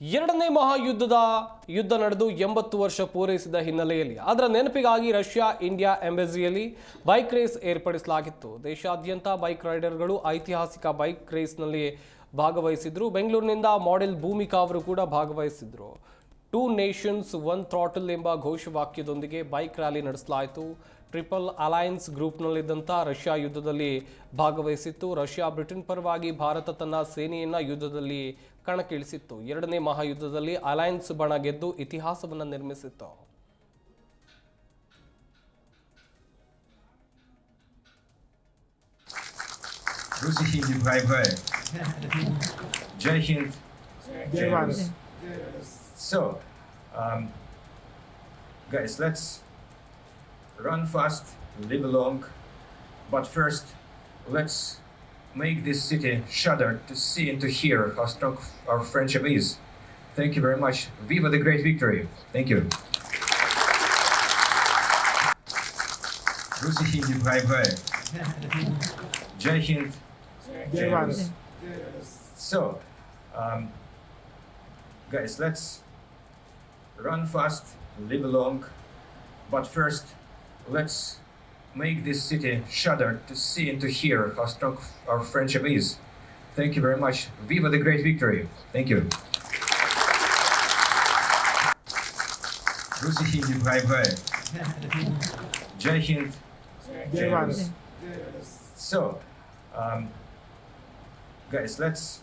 ಎರಡನೇ ಮಹಾಯುದ್ಧದ ಯುದ್ಧ ನಡೆದು ಎಂಬತ್ತು ವರ್ಷ ಪೂರೈಸಿದ ಹಿನ್ನೆಲೆಯಲ್ಲಿ ಅದರ ನೆನಪಿಗಾಗಿ ರಷ್ಯಾ, ಇಂಡಿಯಾ ಎಂಬೆಸಿಯಲ್ಲಿ ಬೈಕ್ ರೇಸ್ ಏರ್ಪಡಿಸಲಾಗಿತ್ತು. ದೇಶಾದ್ಯಂತ ಬೈಕ್ ರೈಡರ್ಗಳು ಐತಿಹಾಸಿಕ ಬೈಕ್ ರೇಸ್ನಲ್ಲಿ ಭಾಗವಹಿಸಿದ್ರು. ಬೆಂಗಳೂರಿನಿಂದ ಮಾಡೆಲ್ ಭೂಮಿಕಾ ಅವರು ಕೂಡ ಭಾಗವಹಿಸಿದ್ರು. ಟೂ ನೇಷನ್ಸ್ ಒನ್ ಥ್ರಾಟಲ್ ಎಂಬ ಘೋಷವಾಕ್ಯದೊಂದಿಗೆ ಬೈಕ್ ರ್ಯಾಲಿ ನಡೆಸಲಾಯಿತು. ಟ್ರಿಪಲ್ ಅಲಯನ್ಸ್ ಗ್ರೂಪ್ನಲ್ಲಿದ್ದಂಥ ರಷ್ಯಾ ಯುದ್ಧದಲ್ಲಿ ಭಾಗವಹಿಸಿತ್ತು. ರಷ್ಯಾ ಬ್ರಿಟನ್ ಪರವಾಗಿ ಭಾರತ ತನ್ನ ಸೇನೆಯನ್ನು ಯುದ್ಧದಲ್ಲಿ ಕಣಕ್ಕಿಳಿಸಿತ್ತು. ಎರಡನೇ ಮಹಾಯುದ್ಧದಲ್ಲಿ ಅಲಯನ್ಸ್ ಬಣ ಗೆದ್ದು ಇತಿಹಾಸವನ್ನು ನಿರ್ಮಿಸಿತ್ತು. Bhai Bhai. Jai Hind. Jai Rus. So, um, guys, let's run fast, live long, but first, let's make this city shudder to see and to hear how strong our friendship is. Thank you very much. Viva the great victory. Thank you. Rusi Hindi Bhai Bhai. Jai Hind. Jai Rus. So, um, guys, let's run fast, live long, but first, let's make this city shudder to see and to hear how strong our friendship is. Thank you very much. Viva the great victory. Thank you. Rusi Hindi Bhai Bhai. Jai Hind. Jai Rus. So, um, guys, let's